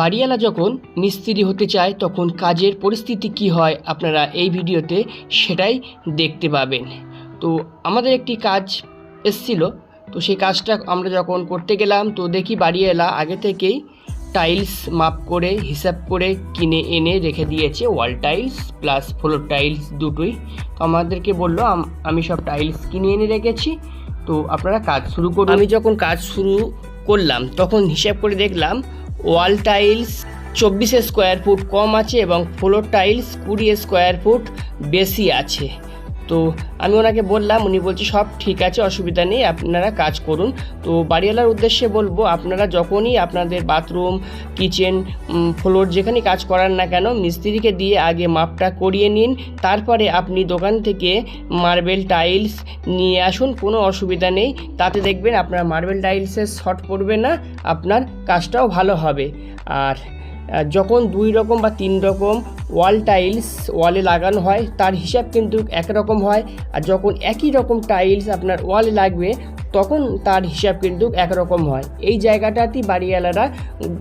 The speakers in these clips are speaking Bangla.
বাড়িওয়ালা যখন মিস্ত্রি হতে চায়, তখন কাজের পরিস্থিতি কি হয় আপনারা এই ভিডিওতে সেটাই দেখতে পাবেন। তো আমাদের একটি কাজ এসছিল, তো সেই কাজটা আমরা যখন করতে গেলাম, তো দেখি বাড়িওয়ালা আগে থেকেই টাইলস মাপ করে, হিসাব করে কিনে এনে রেখে দিয়েছে, wall tiles plus floor tiles দুটোই। তো আমাদেরকে বলল, আমি সব টাইলস কিনে এনে রেখেছি, তো আপনারা কাজ শুরু করুন। আমি যখন কাজ শুরু করলাম, তখন হিসাব করে দেখলাম ওয়াল টাইলস চব্বিশ স্কোয়ার ফুট কম আছে এবং ফ্লোর টাইলস কুড়ি স্কোয়ার ফুট বেশি আছে। তো আমি ওনাকে বললাম, উনি বলছে, সব ঠিক আছে, অসুবিধা নেই, আপনারা কাজ করুন। তো বাড়িওয়ালার উদ্দেশ্যে বলব, আপনারা যখনই আপনাদের বাথরুম, কিচেন ফ্লোর যেখানে কাজ করার না কেন, মিস্ত্রিকে দিয়ে আগে মাপটা করিয়ে নিন। তারপরে আপনি দোকান থেকে মার্বেল টাইলস নিয়ে আসুন, কোনো অসুবিধা নেই। তাতে দেখবেন আপনার মার্বেল টাইলসের শর্ট পড়বে না, আপনার কাজটাও ভালো হবে। আর যখন দুই রকম বা তিন রকম ওয়াল টাইলস ওয়ালে লাগানো হয়, তার হিসাব কিন্তু একরকম হয়। আর যখন একই রকম টাইলস আপনার ওয়ালে লাগবে তখন তার হিসাব কিন্তু একরকম হয়। এই জায়গাটাতেই বাড়িওয়ালারা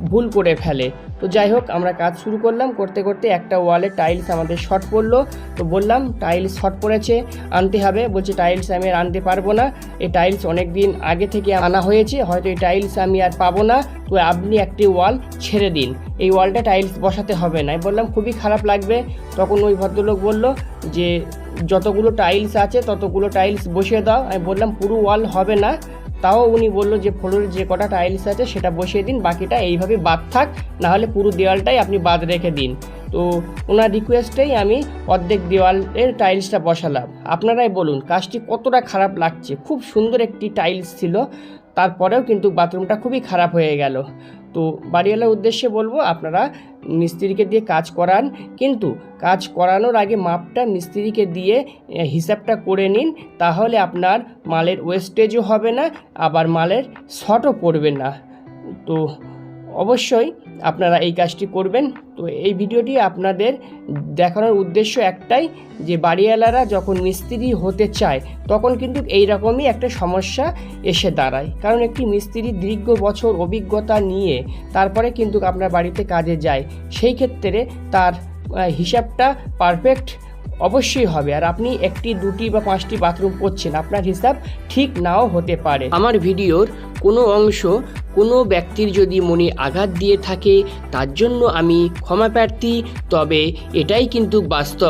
ভুল করে ফেলে। তো যাই হোক, আমরা কাজ শুরু করলাম। করতে করতে একটা ওয়ালে টাইলস আমাদের শর্ট পড়ল। তো বললাম, টাইলস শর্ট পড়েছে, আনতে হবে। বলছে, টাইলস আমি আর আনতে পারব না। এই টাইলস অনেক দিন আগে থেকে আনা হয়েছে। হয়তো এই টাইলস আমি আর পাবো না। তো আপনি একটি ওয়াল ছেড়ে দিন। এই ওয়ালটা টাইলস বসাতে হবে না। বললাম, খুবই খারাপ লাগবে। তখন ওই ভদ্রলোক বলল যে যতগুলো টাইলস আছে, ততগুলো টাইলস বসিয়ে দাও। আমি বললাম, পুরো ওয়াল হবে না। তাও উনি বলল যে ফ্লোরে যে কটা টাইলস আছে, সেটা বসিয়ে দিন, বাকিটা এইভাবে বাদ থাক। নাহলে পুরো দেওয়ালটাই আপনি বাদ রেখে দিন। তো ওনার রিকোয়েস্টেই আমি অর্ধেক দেওয়ালের টাইলসটা বসালাম। আপনারাই বলুন, কাজটি কতটা খারাপ লাগছে? খুব সুন্দর একটি টাইলস ছিল। তারপরেও কিন্তু বাথরুমটা খুবই খারাপ হয়ে গেল। তো বাড়িওয়ালার উদ্দেশ্যে বলব, আপনারা মিস্ত্রিকে দিয়ে কাজ করান, কিন্তু কাজ করানোর আগে মাপটা মিস্ত্রিকে দিয়ে হিসাবটা করে নিন, তাহলে আপনার মালের ওয়েস্টেজও হবে না, আবার মালের শর্টও পড়বে না। তো অবশ্যই আপনারা এই কাজটি করবেন। তো এই ভিডিওটি আপনাদের দেখানোর উদ্দেশ্য একটাই, যে বাড়িওয়ালারা যখন মিস্ত্রি হতে চায়, তখন কিন্তু এই রকমই একটা সমস্যা এসে দাঁড়ায়। কারণ একটি মিস্ত্রি দীর্ঘ বছর অভিজ্ঞতা নিয়ে তারপরে কিন্তু আপনার বাড়িতে কাজে যায়, সেই ক্ষেত্রে তার হিসাবটা পারফেক্ট অবশ্যই হবে। আর আপনি একটি, দুটি বা পাঁচটি বাথরুম করছেন, আপনার হিসাব ঠিক নাও হতে পারে। আমার ভিডিওর কোনো অংশ কোনো ব্যক্তির যদি মনে আঘাত দিয়ে থাকে, তার জন্য আমি ক্ষমা প্রার্থী, তবে এটাই কিন্তু বাস্তব।